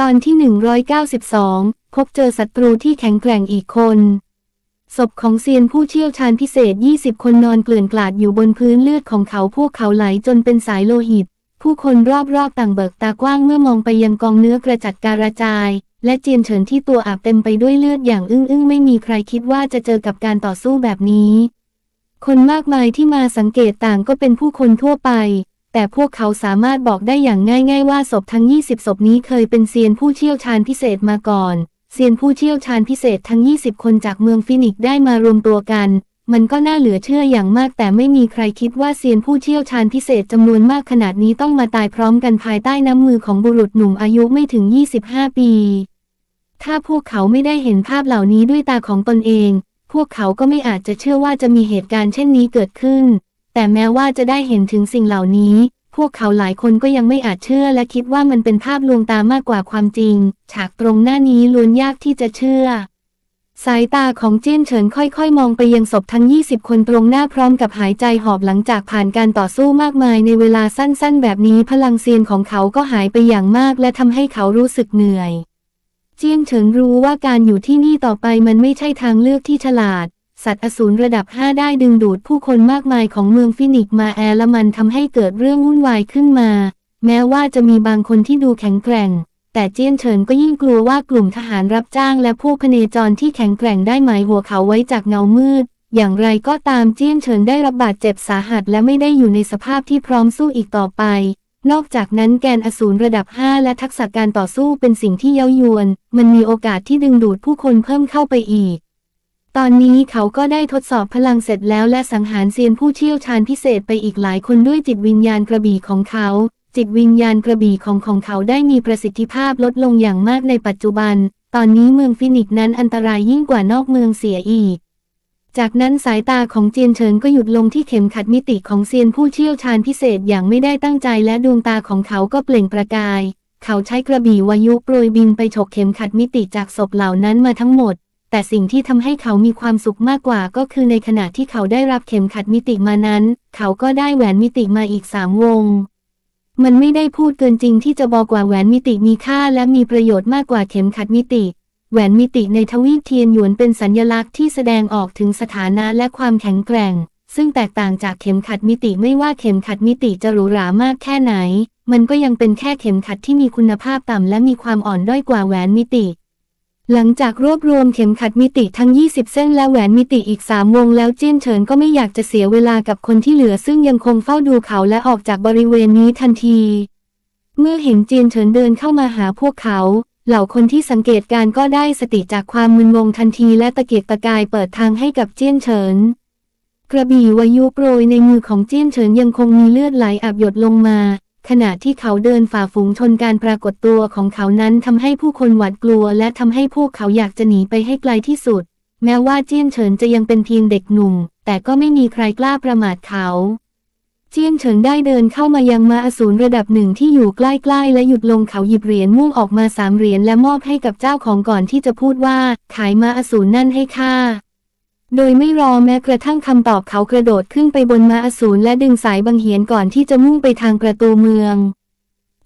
ตอนที่ 192 พบเจอศัตรูที่แข็งแกร่งอีกคน ศพของเซียนผู้เชี่ยวชาญพิเศษ 20 คนนอนเกลื่อนกลาดอยู่บนพื้นเลือดของเขาพวกเขาไหลจนเป็นสายโลหิต ผู้คนรอบๆต่างเบิกตากว้างเมื่อมองไปยังกองเนื้อกระจัดการะจาย และเจียนเฉินที่ตัวอาบเต็มไปด้วยเลือดอย่างอึ้งอึ้งๆไม่มีใครคิดว่าจะเจอกับการต่อสู้แบบนี้ คนมากมายที่มาสังเกตต่างก็เป็นผู้คนทั่วไป แต่พวกเขาสามารถบอกได้อย่างง่าย ๆ ว่าศพทั้ง 20 ศพนี้เคยเป็นเซียนผู้เชี่ยวชาญพิเศษมาก่อน เซียนผู้เชี่ยวชาญพิเศษทั้ง 20 คนจากเมืองฟินิกได้มารวมตัวกัน มันก็น่าเหลือเชื่ออย่างมาก แต่ไม่มีใครคิดว่าเซียนผู้เชี่ยวชาญพิเศษจำนวนมากขนาดนี้ต้องมาตายพร้อมกันภายใต้น้ำมือของบุรุษหนุ่มอายุไม่ถึง 25 ปี ถ้าพวกเขาไม่ได้เห็นภาพเหล่านี้ด้วยตาของตนเอง พวกเขาก็ไม่อาจจะเชื่อว่าจะมีเหตุการณ์เช่นนี้เกิดขึ้น แต่แม้ว่าจะได้เห็นถึงสิ่งเหล่านี้ พวกเขาหลายคนก็ยังไม่อาจเชื่อและคิดว่ามันเป็นภาพลวงตามากกว่าความจริง ฉากตรงหน้านี้ล้วนยากที่จะเชื่อ สายตาของเจี้ยนเฉินค่อยๆ มองไปยังศพทั้ง 20 คนตรงหน้าพร้อมกับหายใจหอบหลังจากผ่านการต่อสู้มากมายในเวลาสั้นๆ แบบนี้พลังเซียนของเขาก็หายไปอย่างมากและทำให้เขารู้สึกเหนื่อย เจียงเฉินรู้ว่าการอยู่ที่นี่ต่อไปมันไม่ใช่ทางเลือกที่ฉลาด สัตว์อสูรระดับ 5 ได้ดึงดูดผู้คนมากมายของเมืองฟินิกซ์มาแอร์และมันทำให้เกิดเรื่องวุ่นวายขึ้นมา แม้ว่าจะมีบางคนที่ดูแข็งแกร่ง แต่เจียนเฉินก็ยิ่งกลัวว่ากลุ่มทหารรับจ้างและพวกพเนจรที่แข็งแกร่งได้หมายหัวเขาไว้จากเงามืด อย่างไรก็ตามเจียนเฉินได้รับบาดเจ็บสาหัสและไม่ได้อยู่ในสภาพที่พร้อมสู้อีกต่อไป นอกจากนั้นแกนอสูรระดับ 5 และทักษะการต่อสู้เป็นสิ่งที่เย้ายวน มันมีโอกาสที่ดึงดูดผู้คนเพิ่มเข้าไปอีก ตอนนี้เขาก็ได้ทดสอบพลังเสร็จแล้วและสังหารเซียนผู้เชี่ยวชาญพิเศษไปอีกหลายคนด้วยจิตวิญญาณกระบี่ของเขา จิตวิญญาณกระบี่ของของเขาได้มีประสิทธิภาพลดลงอย่างมากในปัจจุบัน ตอนนี้เมืองฟินิกนั้นอันตรายยิ่งกว่านอกเมืองเสียอีก จากนั้นสายตาของเจียนเฉินก็หยุดลงที่เข็มขัดมิติของเซียนผู้เชี่ยวชาญพิเศษอย่างไม่ได้ตั้งใจและดวงตาของเขาก็เปล่งประกาย เขาใช้กระบี่วายุโปรยบินไปฉกเข็มขัดมิติจากศพเหล่านั้นมาทั้งหมด แต่สิ่งที่ทำให้เขามีความสุขมากกว่าก็คือในขณะที่เขาได้รับเข็มขัดมิติมานั้น เขาก็ได้แหวนมิติมาอีกสามวง มันไม่ได้พูดเกินจริงที่จะบอกว่าแหวนมิติมีค่าและมีประโยชน์มากกว่าเข็มขัดมิติ แหวนมิติในทวีปเทียนหยวนเป็นสัญลักษณ์ที่แสดงออกถึงสถานะและความแข็งแกร่ง ซึ่งแตกต่างจากเข็มขัดมิติไม่ว่าเข็มขัดมิติจะหรูหรามากแค่ไหน มันก็ยังเป็นแค่เข็มขัดที่มีคุณภาพต่ำและมีความอ่อนด้อยกว่าแหวนมิติ หลังจากรวบรวมเข็มขัดมิติทั้ง 20 เส้นและแหวนมิติอีก 3 วงแล้วเจี้ยนเฉินก็ไม่อยากจะเสียเวลากับคนที่เหลือซึ่งยังคงเฝ้าดูเขาและออกจากบริเวณนี้ทันที เมื่อเห็นเจียนเฉินเดินเข้ามาหาพวกเขา เหล่าคนที่สังเกตการก็ได้สติจากความมึนงงทันทีและตะเกียกตะกายเปิดทางให้กับเจี้ยนเฉิน กระบี่วายุโปรยในมือของเจี้ยนเฉินยังคงมีเลือดไหลอาบหยดลงมา ขณะที่เขาเดินฝ่าฝูงชนการปรากฏตัวของเขานั้นทำให้ผู้คนหวาดกลัว และทำให้พวกเขาอยากจะหนีไปให้ไกลที่สุด แม้ว่าเจี้ยนเฉินจะยังเป็นเพียงเด็กหนุ่ม แต่ก็ไม่มีใครกล้าประมาทเขา เจี้ยนเฉินได้เดินเข้ามายังมาอสูรระดับหนึ่งที่อยู่ใกล้ๆ และหยุดลงเขาหยิบเหรียญม่วงออกมาสามเหรียญและมอบให้กับเจ้าของก่อนที่จะพูดว่า ขายมาอสูรนั่นให้ข้า โดยไม่รอแม้กระทั่งคำตอบเขากระโดดขึ้นไปบนม้าอสูรและดึงสายบังเหียนก่อนที่จะมุ่งไปทางประตูเมือง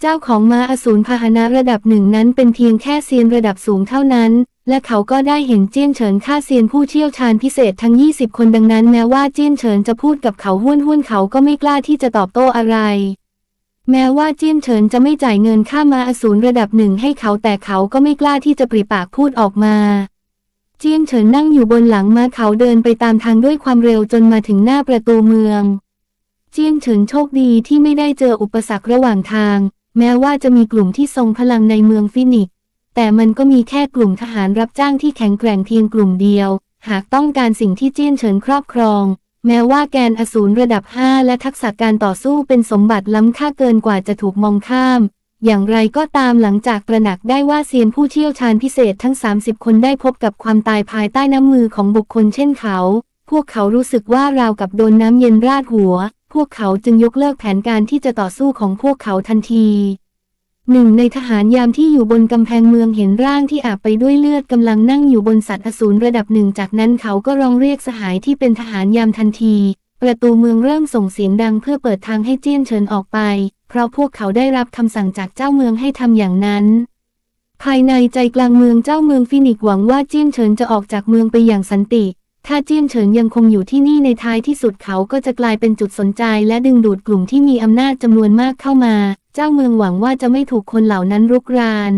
เจ้าของม้าอสูรพาหนะระดับหนึ่งนั้นเป็นเพียงแค่เซียนระดับสูงเท่านั้น และเขาก็ได้เห็นเจี้ยนเฉินฆ่าเซียนผู้เชี่ยวชาญพิเศษทั้ง 20 คนดังนั้นแม้ว่าเจี้ยนเฉินจะพูดกับเขาห้วนห้วนเขาก็ไม่กล้าที่จะตอบโต้อะไร แม้ว่าเจี้ยนเฉินจะไม่จ่ายเงินค่าม้าอสูรระดับหนึ่งให้เขาแต่เขาก็ไม่กล้าที่จะปริปากพูดออกมา เจียงเฉินนั่งอยู่บนหลังม้าเขาเดินไปตามทางด้วยความเร็วจนมาถึงหน้าประตูเมือง เจียงเฉินโชคดีที่ไม่ได้เจออุปสรรคระหว่างทาง แม้ว่าจะมีกลุ่มที่ทรงพลังในเมืองฟินิก แต่มันก็มีแค่กลุ่มทหารรับจ้างที่แข็งแกร่งเพียงกลุ่มเดียว หากต้องการสิ่งที่เจียนเฉินครอบครอง แม้ว่าแกนอสูรระดับ 5 และทักษะการต่อสู้เป็นสมบัติล้ำค่าเกินกว่าจะถูกมองข้าม อย่างไรก็ตามหลังจากตระหนักได้ว่าเซียนผู้เชี่ยวชาญพิเศษทั้ง 30 คนได้พบกับความตายภายใต้น้ำมือของบุคคลเช่นเขา พวกเขารู้สึกว่าราวกับโดนน้ำเย็นราดหัว พวกเขาจึงยกเลิกแผนการที่จะต่อสู้ของพวกเขาทันทีหนึ่งในทหารยามที่อยู่บนกำแพงเมืองเห็นร่างที่อาบไปด้วยเลือดกำลังนั่งอยู่บนสัตว์อสูรระดับหนึ่งจากนั้นเขาก็ร้องเรียกสหายที่เป็นทหารยามทันที ประตูเมืองเริ่มส่งเสียงดังเพื่อเปิดทางให้เจี้ยนเฉินออกไป เพราะพวกเขาได้รับคำสั่งจากเจ้าเมืองให้ทำอย่างนั้น ภายในใจกลางเมืองเจ้าเมืองฟินิกหวังว่าเจี้ยนเฉินจะออกจากเมืองไปอย่างสันติ ถ้าเจี้ยนเฉินยังคงอยู่ที่นี่ในท้ายที่สุดเขาก็จะกลายเป็นจุดสนใจ และดึงดูดกลุ่มที่มีอำนาจจำนวนมากเข้ามา เจ้าเมืองหวังว่าจะไม่ถูกคนเหล่านั้นรุกราน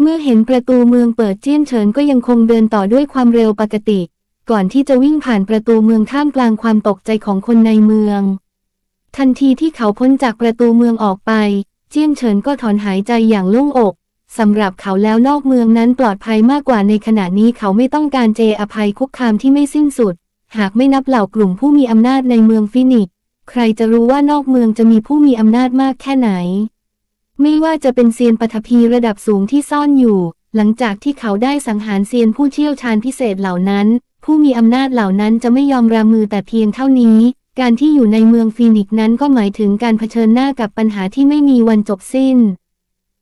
เมื่อเห็นประตูเมืองเปิดเจี้ยนเฉินก็ยังคงเดินต่อด้วยความเร็วปกติ ก่อนที่จะวิ่งผ่านประตูเมืองท่ามกลางความตกใจของคนในเมือง ทันทีที่เขาพ้นจากประตูเมืองออกไป เจี้ยนเฉินก็ถอนหายใจอย่างโล่งอกสำหรับเขาแล้วนอกเมืองนั้นปลอดภัยมากกว่าในขณะนี้เขาไม่ต้องการเจอภัยคุกคามที่ไม่สิ้นสุด หากไม่นับเหล่ากลุ่มผู้มีอำนาจในเมืองฟินิก ใครจะรู้ว่านอกเมืองจะมีผู้มีอำนาจมากแค่ไหน ไม่ว่าจะเป็นเซียนปฐพีระดับสูงที่ซ่อนอยู่ หลังจากที่เขาได้สังหารเซียนผู้เชี่ยวชาญพิเศษเหล่านั้น ผู้มีอำนาจเหล่านั้นจะไม่ยอมรามือแต่เพียงเท่านี้ การที่อยู่ในเมืองฟีนิกซ์นั้นก็หมายถึงการเผชิญหน้ากับปัญหาที่ไม่มีวันจบสิ้น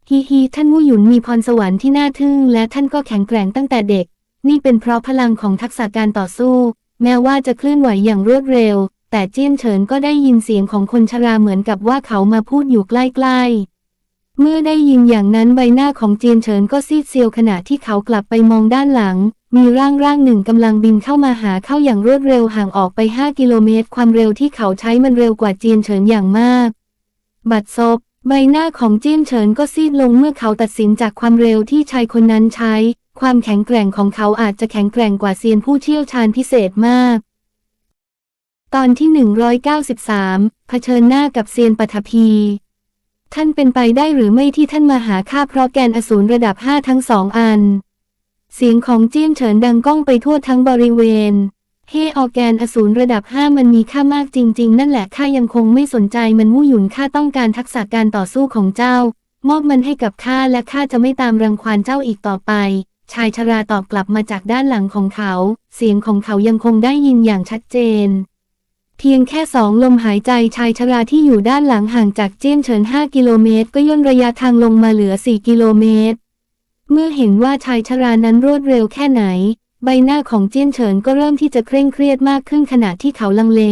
ฮีฮีท่านมู่หยุนมีพรสวรรค์ที่น่าทึ่ง และท่านก็แข็งแกร่งตั้งแต่เด็ก นี่เป็นเพราะพลังของทักษะการต่อสู้ แม้ว่าจะเคลื่อนไหวอย่างรวดเร็ว แต่เจี้ยนเฉินก็ได้ยินเสียงของคนชราเหมือนกับว่าเขามาพูดอยู่ใกล้ๆ เมื่อได้ยินอย่างนั้นใบหน้าของเจียนเฉินก็ซีดเซียวขณะที่เขากลับไปมองด้านหลัง มีร่างร่างหนึ่งกำลังบินเข้ามาหาเข้าอย่างรวดเร็วห่างออกไป 5 กิโลเมตร ความเร็วที่เขาใช้มันเร็วกว่าเจียนเฉินอย่างมาก บัดซบใบหน้าของเจียนเฉินก็ซีดลงเมื่อเขาตัดสินจากความเร็วที่ชายคนนั้นใช้ ความแข็งแกร่งของเขาอาจจะแข็งแกร่งกว่าเซียนผู้เชี่ยวชาญพิเศษมาก ตอนที่ 193 เผชิญหน้ากับเซียนปฐพี ท่านเป็นไปได้หรือไม่ที่ท่านมาหาข้าเพราะแกนอสูรระดับห้าทั้งสองอัน เสียงของเจี้ยนเฉินดังก้องไปทั่วทั้งบริเวณ เฮออร์แกนอสูรระดับห้ามันมีค่ามากจริง ๆ นั่นแหละข้ายังคงไม่สนใจมันมู่หยุนข้าต้องการทักษะการต่อสู้ของเจ้า มอบมันให้กับข้าและข้าจะไม่ตามรังควานเจ้าอีกต่อไป ชายชราตอบกลับมาจากด้านหลังของเขา เสียงของเขายังคงได้ยินอย่างชัดเจน เพียงแค่สองลมหายใจชายชราที่อยู่ด้านหลังห่างจากเจี้ยนเฉิน 5 กิโลเมตร ก็ย่นระยะทางลงมาเหลือ 4 กิโลเมตร เมื่อเห็นว่าชายชรานั้นรวดเร็วแค่ไหน ใบหน้าของเจี้ยนเฉินก็เริ่มที่จะเคร่งเครียดมากขึ้นขณะที่เขาลังเล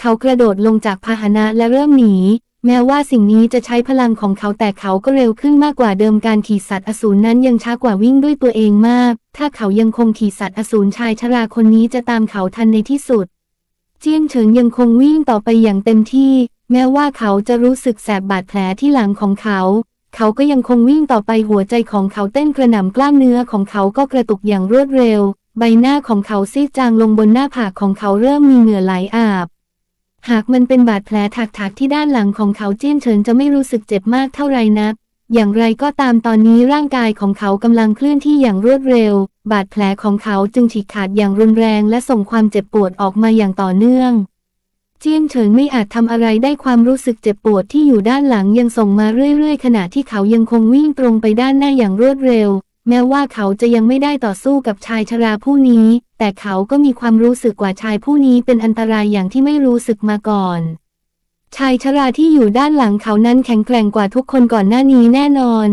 เขากระโดดลงจากพาหนะและเริ่มหนี แม้ว่าสิ่งนี้จะใช้พลังของเขาแต่เขาก็เร็วขึ้นมากกว่าเดิมการขี่สัตว์อสูรนั้นยังช้ากว่าวิ่งด้วยตัวเองมาก ถ้าเขายังคงขี่สัตว์อสูรชายชราคนนี้จะตามเขาทันในที่สุด เจียนเฉินยังคงวิ่งต่อไปอย่างเต็มที่ แม้ว่าเขาจะรู้สึกแสบบาดแผลที่หลังของเขา เขาก็ยังคงวิ่งต่อไปหัวใจของเขาเต้นกระหน่ำกล้ามเนื้อของเขาก็กระตุกอย่างรวดเร็ว ใบหน้าของเขาซีดจางลงบนหน้าผากของเขาเริ่มมีเหงื่อไหลอาบ หากมันเป็นบาดแผลถักๆที่ด้านหลังของเขาเจี้ยนเฉินจะไม่รู้สึกเจ็บมากเท่าไรนัก อย่างไรก็ตามตอนนี้ร่างกายของเขากำลังเคลื่อนที่อย่างรวดเร็ว บาดแผลของเขาจึงฉีกขาดอย่างรุนแรงและส่งความเจ็บปวดออกมาอย่างต่อเนื่อง เจียนเฉินไม่อาจทำอะไรได้ความรู้สึกเจ็บปวดที่อยู่ด้านหลังยังส่งมาเรื่อยๆ ขณะที่เขายังคงวิ่งตรงไปด้านหน้าอย่างรวดเร็ว แม้ว่าเขาจะยังไม่ได้ต่อสู้กับชายชราผู้นี้ แต่เขาก็มีความรู้สึกว่าชายผู้นี้เป็นอันตรายอย่างที่ไม่รู้สึกมาก่อนชายชราที่อยู่ด้านหลังเขานั้นแข็งแกร่งกว่าทุกคนก่อนหน้านี้แน่นอน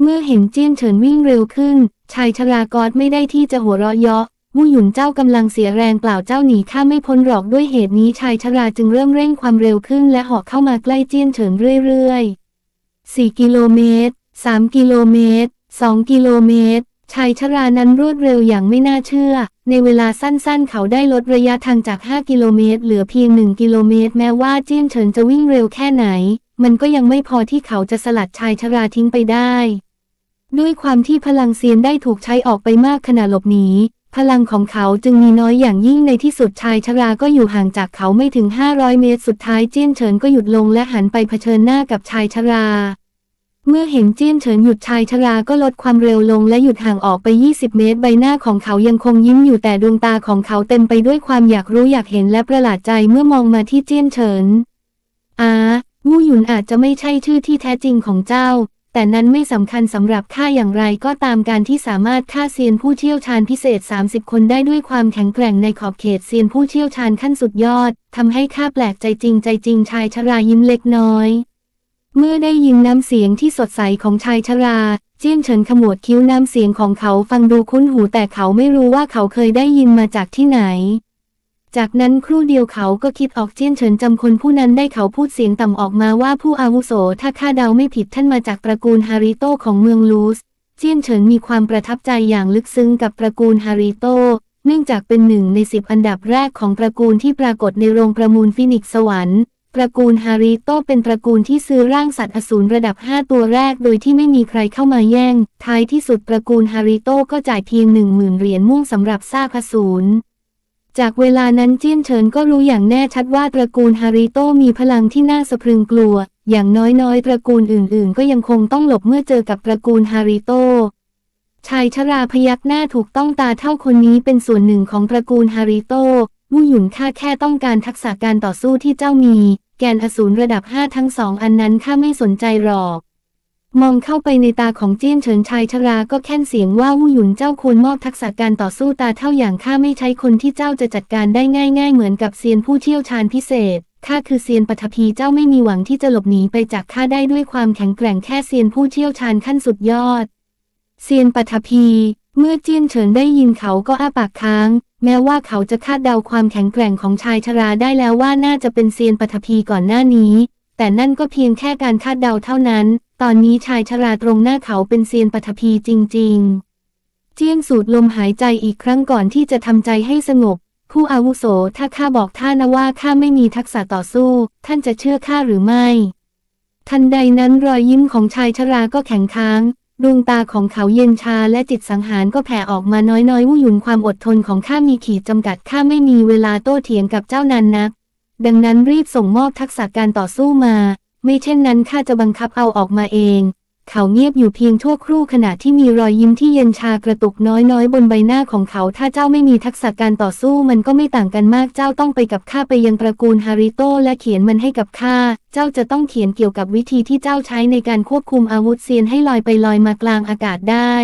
เมื่อเห็นเจี้ยนเฉินวิ่งเร็วขึ้น ชายชรากอดไม่ได้ที่จะหัวเราะเยาะมู่หยุนเจ้ากำลังเสียแรงเปล่าเจ้าหนีข้าไม่พ้นหรอกด้วยเหตุนี้ชายชราจึงเริ่มเร่งความเร็วขึ้นและเหาะเข้ามาใกล้เจี้ยนเฉินเรื่อยๆ 4 กิโลเมตร 3 กิโลเมตร 2 กิโลเมตร ชายชรานั้นรวดเร็วอย่างไม่น่าเชื่อ ในเวลาสั้นๆ เขาได้ลดระยะทางจาก 5 กิโลเมตร เหลือเพียง 1 กิโลเมตร แม้ว่าเจี้ยนเฉินจะวิ่งเร็วแค่ไหน มันก็ยังไม่พอที่เขาจะสลัดชายชราทิ้งไปได้ ด้วยความที่พลังเซียนได้ถูกใช้ออกไปมากขณะหลบหนี พลังของเขาจึงมีน้อยอย่างยิ่งในที่สุดชายชราก็อยู่ห่างจากเขาไม่ถึง 500 เมตรสุดท้ายเจี้ยนเฉินก็หยุดลงและหันไปเผชิญหน้ากับชายชรา เมื่อเห็นเจี้ยนเฉินหยุดชายชราก็ลดความเร็วลงและหยุดห่างออกไป 20 เมตร ใบหน้าของเขายังคงยิ้มอยู่แต่ดวงตาของเขาเต็มไปด้วยความอยากรู้อยากเห็นและประหลาดใจเมื่อมองมาที่เจี้ยนเฉินอามู่หยุนอาจจะไม่ใช่ชื่อที่แท้จริงของเจ้า แต่นั้นไม่สำคัญสำหรับข้าอย่างไรก็ตามการที่สามารถฆ่าเซียนผู้เชี่ยวชาญพิเศษ 30 คนได้ด้วยความแข็งแกร่งในขอบเขตเซียนผู้เชี่ยวชาญขั้นสุดยอดทำให้ข้าแปลกใจจริงใจจริงชายชรายิ้มเล็กน้อย เมื่อได้ยินน้ำเสียงที่สดใสของชายชราเจี้ยนเฉินขมวดคิ้วน้ำเสียงของเขาฟังดูคุ้นหูแต่เขาไม่รู้ว่าเขาเคยได้ยินมาจากที่ไหน จากนั้นครู่เดียวเขาก็คิดออกเจี้ยนเฉินจำคนผู้นั้นได้เขาพูดเสียงต่ำออกมาว่าผู้อาวุโสถ้าข้าเดาไม่ผิดท่านมาจากตระกูลฮาริโตของเมืองลูสเจี้ยนเฉินมีความประทับใจอย่างลึกซึ้งกับตระกูลฮาริโตเนื่องจากเป็นหนึ่งในสิบอันดับแรกของตระกูลที่ปรากฏในโรงประมูลฟินิกสวรรค์ตระกูลฮาริโตเป็นตระกูลที่ซื้อร่างสัตว์อสูรระดับ 5 ตัวแรกโดยที่ไม่มีใครเข้ามาแย่ง ท้ายที่สุดตระกูลฮาริโตก็จ่ายเพียงหนึ่งหมื่นเหรียญม่วงสำหรับซากอสูร จากเวลานั้นเจี้ยนเฉินก็รู้อย่างแน่ชัดว่าตระกูลฮาริโตมีพลังที่น่าสะพรึงกลัว อย่างน้อยๆ ตระกูลอื่นๆ ก็ยังคงต้องหลบเมื่อเจอกับตระกูลฮาริโตชายชราพยักหน้าถูกต้องตาเท่าคนนี้เป็นส่วนหนึ่งของตระกูลฮาริโตมู่หยุนข้าแค่ต้องการทักษะการต่อสู้ที่เจ้ามี แกนอสูรระดับห้าทั้งสองอันนั้นข้าไม่สนใจหรอก มองเข้าไปในตาของเจี้ยนเฉินชายชราก็แค่นเสียงว่ามู่หยุนเจ้าควรมอบทักษะการต่อสู้ตาเท่าอย่างข้าไม่ใช้คนที่เจ้าจะจัดการได้ง่าย ๆ เหมือนกับเซียนผู้เชี่ยวชาญพิเศษข้าคือเซียนปฐพีเจ้าไม่มีหวังที่จะหลบหนีไปจากข้าได้ด้วยความแข็งแกร่งแค่เซียนผู้เชี่ยวชาญขั้นสุดยอด เซียนปฐพี เมื่อเจี้ยนเฉินได้ยินเขาก็อ้าปากค้าง แม้ว่าเขาจะคาดเดาความแข็งแกร่งของชายชราได้แล้วว่าน่าจะเป็นเซียนปฐพีก่อนหน้านี้ แต่นั่นก็เพียงแค่การคาดเดาเท่านั้น ตอนนี้ชายชราตรงหน้าเขาเป็นเซียนปฐพีจริง ๆ เจียนสูดลมหายใจอีกครั้งก่อนที่จะทำใจให้สงบ ผู้อาวุโสถ้าข้าบอกท่านว่าข้าไม่มีทักษะต่อสู้ ท่านจะเชื่อข้าหรือไม่ ทันใดนั้นรอยยิ้มของชายชราก็แข็งค้างดวงตาของเขาเย็นชาและจิตสังหารก็แผ่ออกมาน้อยๆวุ่ยุนความอดทนของข้ามีขีดจำกัดข้าไม่มีเวลาโต้เถียงกับเจ้านานนัก ดังนั้นรีบส่งมอบทักษะการต่อสู้มา ไม่เช่นนั้นข้าจะบังคับเอาออกมาเอง เขาเงียบอยู่เพียงชั่วครู่ขณะที่มีรอยยิ้มที่เย็นชากระตุกน้อยๆ บนใบหน้าของเขา ถ้าเจ้าไม่มีทักษะการต่อสู้มันก็ไม่ต่างกันมากเจ้าต้องไปกับข้าไปยังตระกูลฮาริโตและเขียนมันให้กับข้า เจ้าจะต้องเขียนเกี่ยวกับวิธีที่เจ้าใช้ในการควบคุมอาวุธเซียนให้ลอยไปลอยมากลางอากาศได้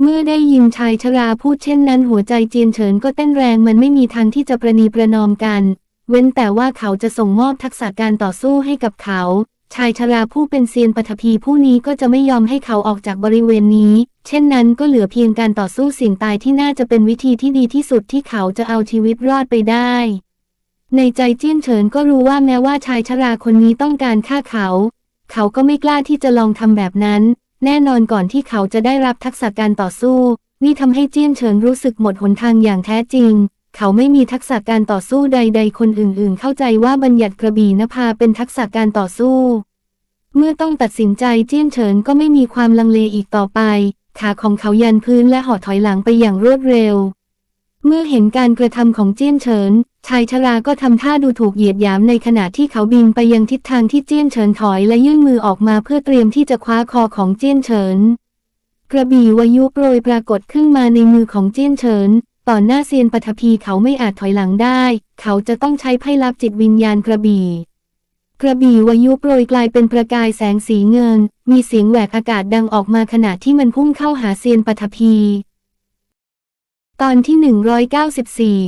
เมื่อได้ยินชายชราพูดเช่นนั้นหัวใจเจียนเฉินก็เต้นแรงมันไม่มีทางที่จะประนีประนอมกัน เว้นแต่ว่าเขาจะส่งมอบทักษะการต่อสู้ให้กับเขา ชายชราผู้เป็นเซียนปฐพีผู้นี้ก็จะไม่ยอมให้เขาออกจากบริเวณนี้ เช่นนั้นก็เหลือเพียงการต่อสู้เสี่ยงตายที่น่าจะเป็นวิธีที่ดีที่สุดที่เขาจะเอาชีวิตรอดไปได้ ในใจเจี้ยนเฉินก็รู้ว่าแม้ว่าชายชราคนนี้ต้องการฆ่าเขา เขาก็ไม่กล้าที่จะลองทำแบบนั้น แน่นอนก่อนที่เขาจะได้รับทักษะการต่อสู้ นี่ทำให้เจี้ยนเฉินรู้สึกหมดหนทางอย่างแท้จริง เขาไม่มีทักษะการต่อสู้ใด ๆ คนอื่น ๆ เข้าใจว่าบัญญัติกระบี่นภาเป็นทักษะการต่อสู้ เมื่อต้องตัดสินใจเจี้ยนเฉินก็ไม่มีความลังเลอีกต่อไป ขาของเขายันพื้นและหอถอยหลังไปอย่างรวดเร็ว เมื่อเห็นการกระทำของเจี้ยนเฉิน ชายชราก็ทำท่าดูถูกเหยียดหยามในขณะที่เขาบินไปยังทิศทางที่เจี้ยนเฉินถอยและยื่นมือออกมาเพื่อเตรียมที่จะคว้าคอของเจี้ยนเฉินกระบี่วายุโปรยปรากฏขึ้นมาในมือของเจี้ยนเฉิน ต่อหน้าเซียนปฐพีเขาไม่อาจถอยหลังได้ เขาจะต้องใช้ไพ่ลับจิตวิญญาณกระบี่ กระบี่วายุโปรยกลายเป็นประกายแสงสีเงิน มีเสียงแหวกอากาศดังออกมาขณะที่มันพุ่งเข้าหาเซียนปฐพี ตอนที่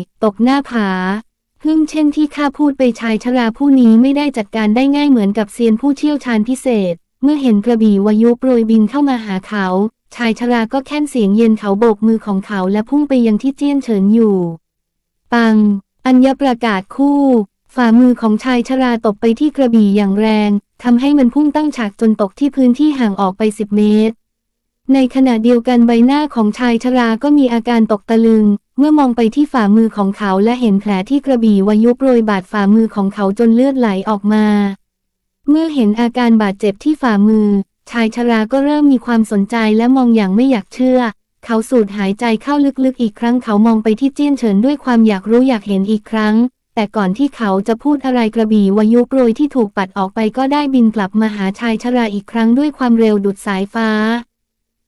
194 ตกหน้าผาพึ่งเช่นที่ข้าพูดไปชายชราผู้นี้ไม่ได้จัดการได้ง่ายเหมือนกับเซียนผู้เชี่ยวชาญพิเศษ เมื่อเห็นกระบี่วายุโปรยบินเข้ามาหาเขา ชายชราก็แค่นเสียงเย็นเขาโบกมือของเขาและพุ่งไปยังที่เจี้ยนเฉินอยู่ ปัง อัญญประกาศคู่ ฝ่ามือของชายชราตบไปที่กระบี่อย่างแรงทำให้มันพุ่งตั้งฉากจนตกที่พื้นที่ห่างออกไปสิบเมตร ในขณะเดียวกันใบหน้าของชายชราก็มีอาการตกตะลึง เมื่อมองไปที่ฝ่ามือของเขาและเห็นแผลที่กระบี่วายุโปรยบาดฝ่ามือของเขาจนเลือดไหลออกมา เมื่อเห็นอาการบาดเจ็บที่ฝ่ามือ ชายชราก็เริ่มมีความสนใจและมองอย่างไม่อยากเชื่อ เขาสูดหายใจเข้าลึกๆอีกครั้งเขามองไปที่เจี้ยนเฉินด้วยความอยากรู้อยากเห็นอีกครั้ง แต่ก่อนที่เขาจะพูดอะไรกระบี่วายุโปรยที่ถูกปัดออกไปก็ได้บินกลับมาหาชายชราอีกครั้งด้วยความเร็วดุดสายฟ้า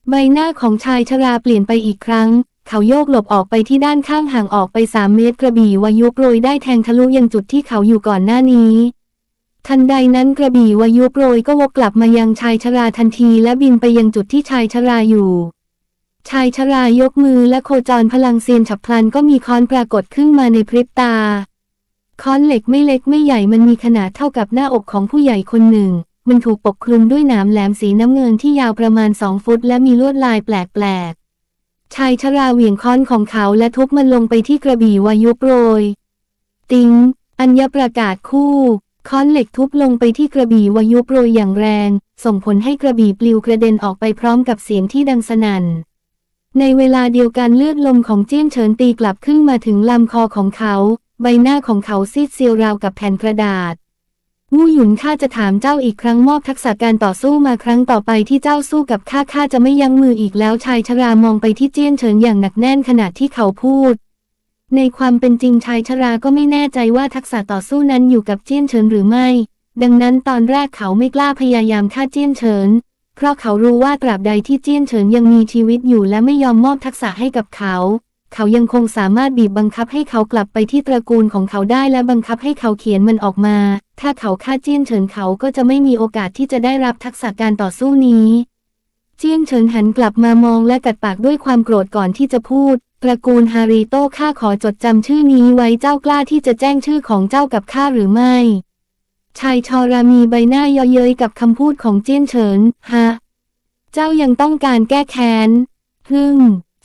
ใบหน้าของชายชราเปลี่ยนไปอีกครั้ง เขาโยกหลบออกไปที่ด้านข้างห่างออกไปสามเมตรกระบี่วายุโปรยได้แทงทะลุยังจุดที่เขาอยู่ก่อนหน้านี้ ทันใดนั้นกระบี่วายุโปรยก็วกกลับมายังชายชราทันทีและบินไปยังจุดที่ชายชราอยู่ ชายชรายกมือและโคจรพลังเซียนฉับพลันก็มีค้อนปรากฏขึ้นมาในพริบตา ค้อนเหล็กไม่เล็กไม่ใหญ่มันมีขนาดเท่ากับหน้าอกของผู้ใหญ่คนหนึ่ง มันถูกปกคลุมด้วยหนามแหลมสีน้ำเงินที่ยาวประมาณสองฟุต และมีลวดลายแปลกๆ ชายชราเหวี่ยงค้อนของเขาและทุบมันลงไปที่กระบี่วายุโปรย ติงอัญญประกาศคู่ ค้อนเหล็กทุบลงไปที่กระบี่วายุโปรยอย่างแรง ส่งผลให้กระบี่ปลิวกระเด็นออกไปพร้อมกับเสียงที่ดังสนั่น ในเวลาเดียวกันเลือดลมของเจี้ยนเฉินตีกลับขึ้นมาถึงลำคอของเขา ใบหน้าของเขาซีดเซียวราวกับแผ่นกระดาษมู่หยุนข้าจะถามเจ้าอีกครั้งมอบทักษะการต่อสู้มาครั้งต่อไปที่เจ้าสู้กับข้าข้าจะไม่ยั้งมืออีกแล้วชายชรามองไปที่เจี้ยนเฉินอย่างหนักแน่นขณะที่เขาพูด ในความเป็นจริงชายชราก็ไม่แน่ใจว่าทักษะต่อสู้นั้นอยู่กับเจี้ยนเฉินหรือไม่ ดังนั้นตอนแรกเขาไม่กล้าพยายามฆ่าเจี้ยนเฉิน เพราะเขารู้ว่าตราบใดที่เจี้ยนเฉินยังมีชีวิตอยู่และไม่ยอมมอบทักษะให้กับเขา เขายังคงสามารถบีบบังคับให้เขากลับไปที่ตระกูลของเขาได้และบังคับให้เขาเขียนมันออกมา ถ้าเขาฆ่าเจี้ยนเฉินเขาก็จะไม่มีโอกาสที่จะได้รับทักษะการต่อสู้นี้ เจี้ยนเฉินหันกลับมามองและกัดปากด้วยความโกรธก่อนที่จะพูดตระกูลฮาริโต้ข้าขอจดจำชื่อนี้ไว้เจ้ากล้าที่จะแจ้งชื่อของเจ้ากับข้าหรือไม่ ชายชอรามีใบหน้าเยาะเย้ยกับคำพูดของเจี้ยนเฉิน ฮะ เจ้ายังต้องการแก้แค้นฮึม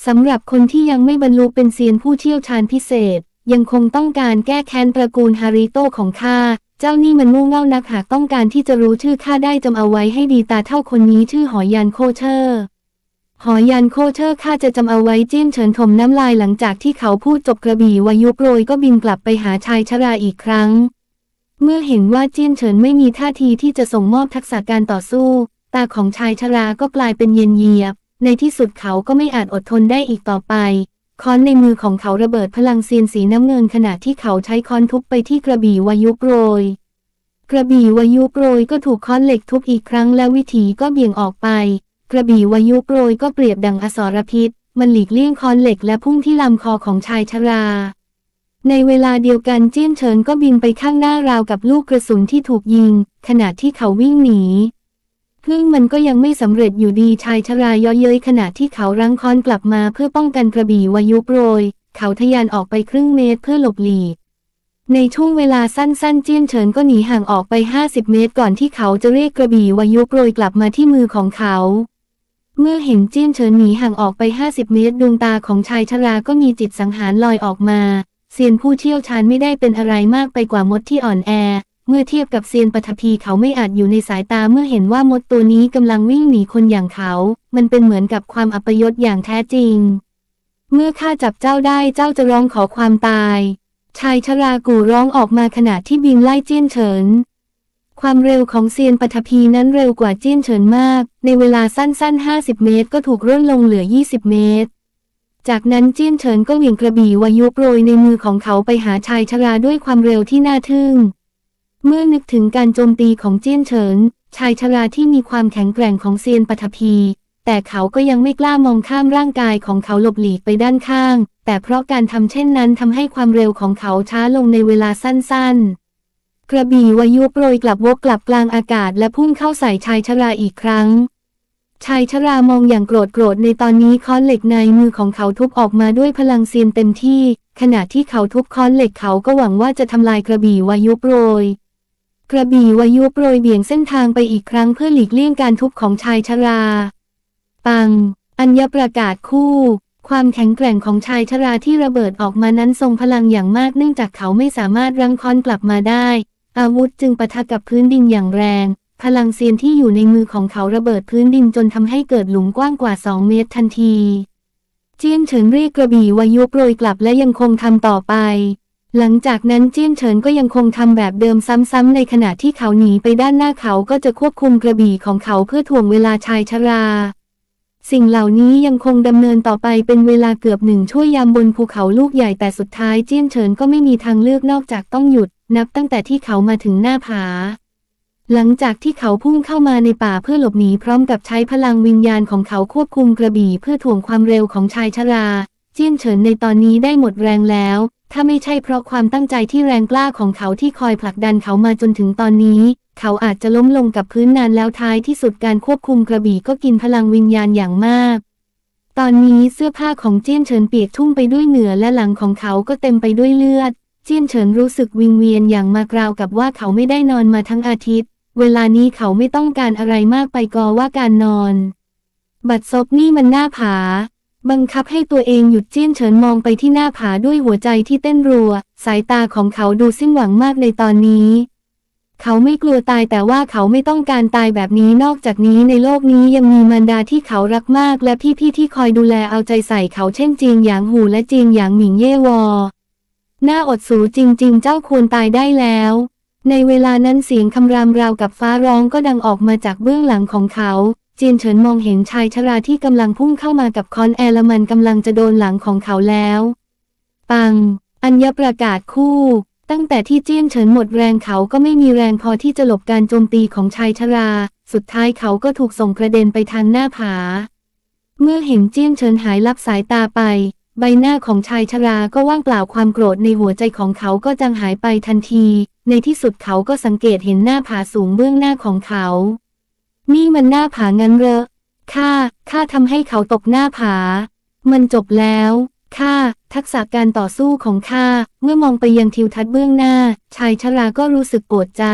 สำหรับคนที่ยังไม่บรรลุเป็นเซียนผู้เชี่ยวชาญพิเศษ ยังคงต้องการแก้แค้นตระกูลฮาริโต้ของข้า เจ้านี่มันโง่เง่านักหากต้องการที่จะรู้ชื่อข้าได้จำเอาไว้ให้ดีตาเท่าคนนี้ชื่อหอยันโคเชอร์หอยันโคเชอร์ข้าจะจำเอาไว้จิ้มเฉินถมน้ำลายหลังจากที่เขาพูดจบกระบี่วายุโปรยก็บินกลับไปหาชายชราอีกครั้ง เมื่อเห็นว่าจิ้นเฉินไม่มีท่าทีที่จะส่งมอบทักษะการต่อสู้ ตาของชายชราก็กลายเป็นเย็นเยียบ ในที่สุดเขาก็ไม่อาจอดทนได้อีกต่อไป ค้อนในมือของเขาระเบิดพลังเซียนสีน้ำเงินขณะที่เขาใช้ค้อนทุบไปที่กระบี่วายุโปรย กระบี่วายุโปรยก็ถูกค้อนเหล็กทุบอีกครั้งและวิถีก็เบี่ยงออกไป กระบี่วายุโปรยก็เปรียบดังอสรพิษ มันหลีกเลี่ยงค้อนเหล็กและพุ่งที่ลำคอของชายชรา ในเวลาเดียวกันเจี้ยนเฉินก็บินไปข้างหน้าราวกับลูกกระสุนที่ถูกยิง ขณะที่เขาวิ่งหนี พึ่งมันก็ยังไม่สำเร็จอยู่ดีชายชรายเย่อเย้ยขณะที่เขารั้งค้อนกลับมาเพื่อป้องกันกระบี่วายุโปรย เขาทะยานออกไปครึ่งเมตรเพื่อหลบหลีก ในช่วงเวลาสั้นๆ เจี้ยนเฉินก็หนีห่างออกไป 50 เมตรก่อนที่เขาจะเรียกกระบี่วายุโปรยกลับมาที่มือของเขา เมื่อเห็นเจี้ยนเฉินหนีห่างออกไป 50 เมตรดวงตาของชายชราก็มีจิตสังหารลอยออกมาเซียนผู้เชี่ยวชาญไม่ได้เป็นอะไรมากไปกว่ามดที่อ่อนแอ เมื่อเทียบกับเซียนปฐพีเขาไม่อาจอยู่ในสายตาเมื่อเห็นว่ามดตัวนี้กำลังวิ่งหนีคนอย่างเขา มันเป็นเหมือนกับความอัปยศอย่างแท้จริง เมื่อข้าจับเจ้าได้เจ้าจะร้องขอความตาย ชายชรากูร้องออกมาขณะที่บินไล่เจี้ยนเฉิน ความเร็วของเซียนปฐพีนั้นเร็วกว่าเจี้ยนเฉินมาก ในเวลาสั้นๆ 50 เมตร ก็ถูกร่นลงเหลือ 20 เมตรจากนั้นเจี้ยนเฉินก็เหวี่ยงกระบี่วายุโปรยในมือของเขาไปหาชายชราด้วยความเร็วที่น่าทึ่ง เมื่อนึกถึงการโจมตีของเจี้ยนเฉิน ชายชราที่มีความแข็งแกร่งของเซียนปฐพี แต่เขาก็ยังไม่กล้ามองข้ามร่างกายของเขาหลบหลีกไปด้านข้าง แต่เพราะการทำเช่นนั้นทำให้ความเร็วของเขาช้าลงในเวลาสั้นๆ กระบี่วายุโปรยกลับวกกลับกลางอากาศและพุ่งเข้าใส่ชายชราอีกครั้ง ชายชรามองอย่างโกรธโกรธในตอนนี้ค้อนเหล็กในมือของเขาทุบออกมาด้วยพลังเซียนเต็มที่ ขณะที่เขาทุบค้อนเหล็กเขาก็หวังว่าจะทำลายกระบี่วายุโปรย กระบี่วายุโปรยเบี่ยงเส้นทางไปอีกครั้งเพื่อหลีกเลี่ยงการทุบของชายชรา ปัง อัญญประกาศคู่ ความแข็งแกร่งของชายชราที่ระเบิดออกมานั้นทรงพลังอย่างมากเนื่องจากเขาไม่สามารถรั้งค้อนกลับมาได้ อาวุธจึงปะทะกับพื้นดินอย่างแรง พลังเซียนที่อยู่ในมือของเขาระเบิดพื้นดินจนทำให้เกิดหลุมกว้างกว่า 2 เมตรทันที เจี้ยนเฉินเรียกกระบี่วายุโปรยกลับและยังคงทำต่อไป หลังจากนั้นเจี้ยนเฉินก็ยังคงทำแบบเดิมซ้ำๆในขณะที่เขาหนีไปด้านหน้าเขาก็จะควบคุมกระบี่ของเขาเพื่อถ่วงเวลาชายชรา สิ่งเหล่านี้ยังคงดำเนินต่อไปเป็นเวลาเกือบหนึ่งชั่วยามบนภูเขาลูกใหญ่แต่สุดท้ายเจี้ยนเฉินก็ไม่มีทางเลือกนอกจากต้องหยุด นับตั้งแต่ที่เขามาถึงหน้าผา หลังจากที่เขาพุ่งเข้ามาในป่าเพื่อหลบหนีพร้อมกับใช้พลังวิญญาณของเขาควบคุมกระบี่เพื่อถ่วงความเร็วของชายชรา เจี้ยนเฉินในตอนนี้ได้หมดแรงแล้ว ถ้าไม่ใช่เพราะความตั้งใจที่แรงกล้าของเขาที่คอยผลักดันเขามาจนถึงตอนนี้ เขาอาจจะล้มลงกับพื้นนานแล้วท้ายที่สุดการควบคุมกระบี่ก็กินพลังวิญญาณอย่างมาก ตอนนี้เสื้อผ้าของเจี้ยนเฉินเปียกชุ่มไปด้วยเหนือและหลังของเขาก็เต็มไปด้วยเลือด เจี้ยนเฉินรู้สึกวิงเวียนอย่างมากราวกับว่าเขาไม่ได้นอนมาทั้งอาทิตย์ เวลานี้เขาไม่ต้องการอะไรมากไปกอว่าการนอน บัดซบนี่มันหน้าผา บังคับให้ตัวเองหยุดเจี้ยนเฉินมองไปที่หน้าผาด้วยหัวใจที่เต้นรัว สายตาของเขาดูสิ้นหวังมากในตอนนี้ เขาไม่กลัวตายแต่ว่าเขาไม่ต้องการตายแบบนี้นอกจากนี้ในโลกนี้ยังมีมารดาที่เขารักมาก และพี่ๆที่คอยดูแลเอาใจใส่เขาเช่นจีงหยางหูและจีงหยางหมิงเย่วอหน้าอดสูจริง ๆ เจ้าควรตายได้แล้ว ในเวลานั้นเสียงคำรามราวกับฟ้าร้องก็ดังออกมาจากเบื้องหลังของเขา เจียนเฉินมองเห็นชายชราที่กำลังพุ่งเข้ามากับคอนแอร์แลมันกำลังจะโดนหลังของเขาแล้ว ปัง อัญญประกาศคู่ ตั้งแต่ที่เจี้ยนเฉินหมดแรงเขาก็ไม่มีแรงพอที่จะหลบการโจมตีของชายชรา สุดท้ายเขาก็ถูกส่งกระเด็นไปทางหน้าผา เมื่อเห็นเจี้ยนเฉินหายลับสายตาไป ใบหน้าของชายชราก็ว่างเปล่าความโกรธในหัวใจของเขาก็จางหายไปทันที ในที่สุดเขาก็สังเกตเห็นหน้าผาสูงเบื้องหน้าของเขา นี่มันหน้าผางั้นเหรอข้าข้าทำให้เขาตกหน้าผา มันจบแล้วข้าทักษะการต่อสู้ของข้าเมื่อมองไปยังทิวทัศน์เบื้องหน้า ชายชราก็รู้สึกปวดใจ